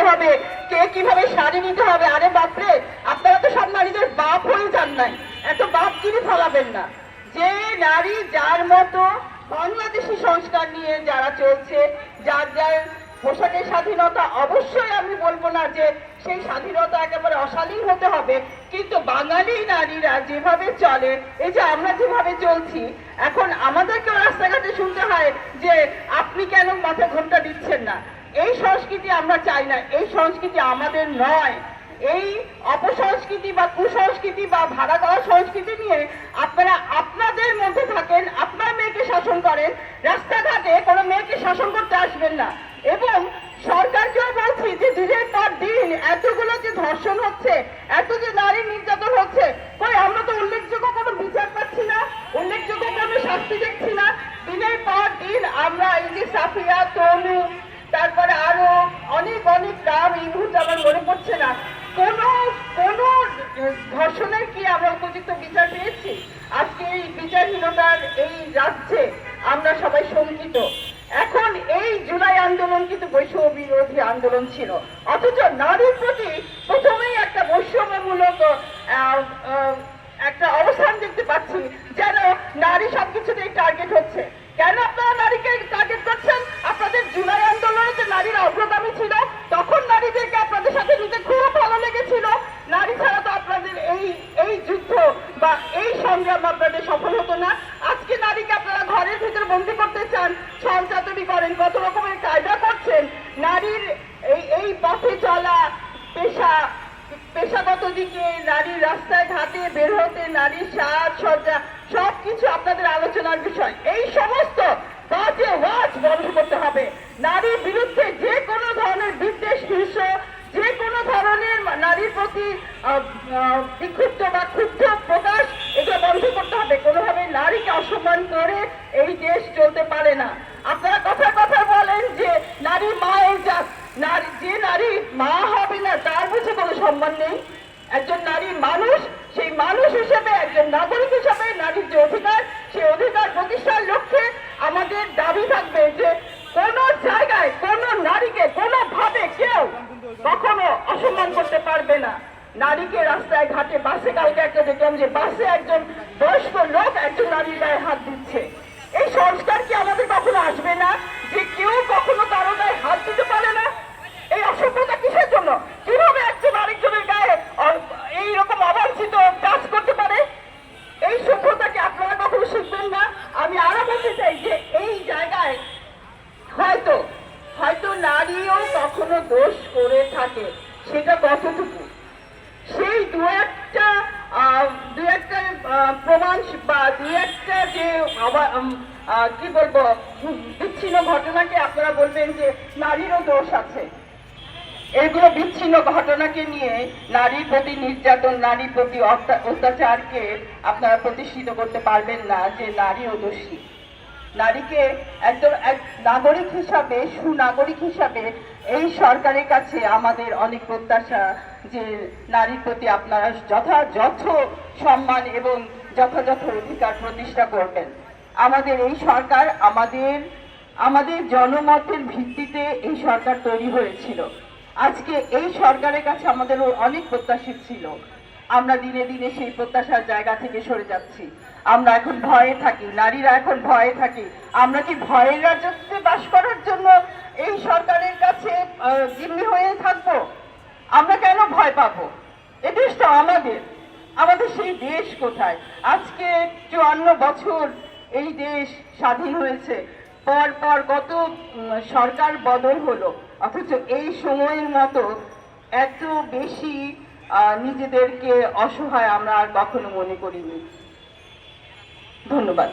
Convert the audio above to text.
করতে হবে? কে কীভাবে শাড়ি নিতে হবে? আরে বাপরে, আপনারা তো সব নারীদের বাপ হয়ে যান নাই। এত বাপ কিনে ফলাবেন না। যে নারী যার মতো বাংলাদেশি সংস্কার নিয়ে যারা চলছে, যার যার পোশাকের স্বাধীনতা অবশ্যই আমি বলব না যে সেই স্বাধীনতা একেবারে অশালীন হতে হবে। কিন্তু বাঙালি নারীরা যেভাবে চলে, এই যে আমরা যেভাবে চলছি, এখন আমাদেরকেও রাস্তাঘাটে শুনতে হয় যে আপনি কেন মাথায় ঘোমটা দিচ্ছেন না? এই সংস্কৃতি আমরা চাই না, এই সংস্কৃতি আমাদের নয়। এই অপসংস্কৃতি বা কুসংস্কৃতি বা ভাড়া দেওয়া সংস্কৃতি নিয়ে আপনারা আপনাদের মধ্যে থাকেন, আপনার মেয়েকে শাসন করেন, রাস্তাঘাটে কোনো মেয়েকে শাসন করতে আসবেন না। এবং সরকারকেও বলছি যে দিনের পর দিন এতগুলো যে ধর্ষণ হচ্ছে, এত যে নারী নির্যাতন হচ্ছে, কই আমরা তো উল্লেখযোগ্য কোনো বিচার পাচ্ছি না, উল্লেখযোগ্য কোনো শাস্তি দেখছি না। দিনের পর দিন আমরা এই যে সাফিয়া, তনু তারপরে আরও অনেক অনেক নাম এই মুহূর্তে আমার মনে পড়ছে না। কোন কোন ধর্ষণের কি আমরা উপযুক্ত বিচার পেয়েছি? আজকে এই বিচারহীনতার এই রাজ্যে আমরা সবাই শঙ্কিত। এখন এই জুলাই আন্দোলন কিন্তু বৈষম্য বিরোধী আন্দোলন ছিল। অথচ নারীর প্রতি প্রথমেই একটা বৈষম্যমূলক একটা অবস্থান দেখতে পাচ্ছি, যেন নারী সবকিছুতেই টার্গেট হচ্ছে। কেন আপনারা নারীরা অগ্রগামী ছিল, তখন নারীদেরকে আপনাদের সাথে নিতে খুব ভালো লেগেছিল। নারী ছাড়া তো আপনাদের এই এই যুদ্ধ বা এই সংগ্রাম আপনাদের সফল হতো না। আজকে নারীকে আপনারা ঘরের ভিতরে বন্দি করতে চান, ছলচাতুরি করেন, কত রকমের কায়দা করছেন। নারীর এই এই পথে চলা পেশা, পেশাগত দিকে, নারীর রাস্তায় ঘাটে বের হতে, নারীর সাজ সজ্জা সবকিছু আপনাদের আলোচনার বিষয়। এই সমস্ত বাজে ওয়াজ বন্ধ করতে হবে নারীর বিরুদ্ধে যে কোনো ধরনের বিদ্বেষ, হিংসা, যে কোনো ধরনের নারীর প্রতি বিক্ষুব্ধ বা ক্ষুব্ধ প্রকাশ, এগুলো বন্ধ করতে হবে। কোনোভাবে নারীকে অসম্মান করে এই দেশ চলতে পারে না। আপনারা কথা কথা বলেন যে নারী মায়ের জাত। নারী, যে নারী মা হবে না, তার বুঝে কোনো সম্মান নেই। একজন নারী মানুষ, সেই মানুষ হিসেবে, একজন নাগরিক হিসেবে নারীর যে অধিকার, সেই অধিকার প্রতিষ্ঠার লক্ষ্যে আমাদের দাবি থাকবে যে কোন জায়গায় কোন নারীকে কোনোভাবে কেউ কখনো অসম্মান করতে পারবে না। নারীকে রাস্তায় ঘাটে, বাসে কালকে একটা দেখলাম যে বাসে একজন বয়স্ক লোক একজন নারীর গায়ে হাত দিচ্ছে। এই সংস্কার কি আমাদের কখনো আসবে না? যে কেউ কখনো কারও গায়ে হাত দিতে পারে না এই অসভ্যতা কিসের জন্য কীভাবে একজন আরেকজনের গায়ে অ- এইরকম অবাঞ্ছিত কাজ করতে পারে এই সভ্যতাকে আপনারা কখনো শিখবেন না আমি আরও বলতে চাই যে এই জায়গায় হয়তো হয়তো নারীও কখনো দোষ থাকে সেটা কতটুকু? সেই দু একটা দু একটা প্রমাণ বা দু একটা যে কি বলব বিচ্ছিন্ন ঘটনাকে আপনারা বলবেন যে নারীরও দোষ আছে। এগুলো বিচ্ছিন্ন ঘটনাকে নিয়ে নারীর প্রতি নির্যাতন, নারীর প্রতি অত্যাচারকে আপনারা প্রতিষ্ঠিত করতে পারবেন না যে নারীও দোষী। নারীকে একজন এক নাগরিক হিসাবে, সুনাগরিক হিসাবে এই সরকারের কাছে আমাদের অনেক প্রত্যাশা যে নারীর প্রতি আপনারা যথাযথ সম্মান এবং যথাযথ অধিকার প্রতিষ্ঠা করবেন। আমাদের এই সরকার আমাদের আমাদের জনমতের ভিত্তিতে এই সরকার তৈরি হয়েছিল। আজকে এই সরকারের কাছে আমাদের অনেক প্রত্যাশা ছিল। আমরা দিনে দিনে সেই প্রত্যাশার জায়গা থেকে সরে যাচ্ছি। আমরা এখন ভয়ে থাকি, নারীরা এখন ভয়ে থাকি। আমরা কি ভয়ের রাজত্বে বাস করার জন্য এই সরকারের কাছে জিম্মি হয়ে থাকব? আমরা কেন ভয় পাবো? এ দেশ তো আমাদের। আমাদের সেই দেশ কোথায়? আজকে চুয়ান্ন বছর এই দেশ স্বাধীন হয়েছে। পর পর কত সরকার বদল হলো। অথচ এই সময়ের মতো এত বেশি নিজেদেরকে অসহায় আমরা আর কখনো মনে করিনি। ধন্যবাদ।